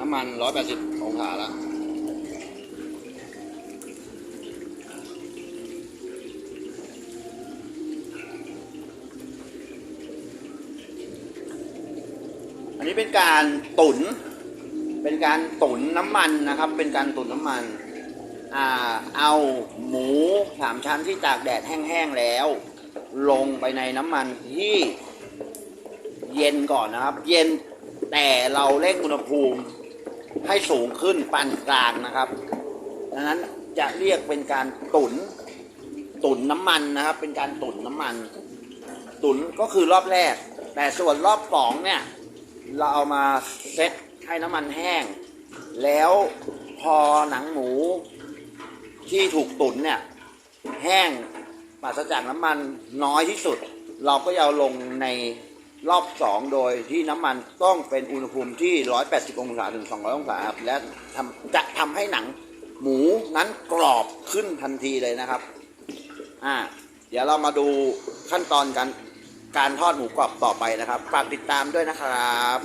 น้ำมัน 180 องศาแล้วอันนี้เป็นการตุน เป็นการตุนน้ำมันนะครับ เป็นการตุนน้ำมันอ่าเอาหมูสามชั้นที่ตากแดดแห้งๆแล้ว ลงไปในน้ำมันที่เย็นก่อนนะครับ เย็นแต่เราเร่งอุณหภูมิ ให้สูงขึ้นปานกลางนะครับ ดังนั้นจะเรียกเป็นการตุนตุนน้ำมันนะครับ เป็นการตุนน้ำมัน ตุนก็คือรอบแรก แต่ส่วนรอบสองเนี่ย เราเอามาเซ็ตให้น้ำมันแห้ง แล้วพอหนังหมูที่ถูกตุนเนี่ย แห้งปราศจากน้ำมันน้อยที่สุด เราก็เอาลงใน รอบสองโดยที่น้ำมันต้องเป็นอุณหภูมิที่ 180 องศาถึง 200 องศาครับและทำจะทำให้หนังหมูนั้นกรอบขึ้นทันทีเลยนะครับ อ่า เดี๋ยวเรามาดูขั้นตอนการการทอดหมูกรอบต่อไปนะครับ ฝากติดตามด้วยนะครับ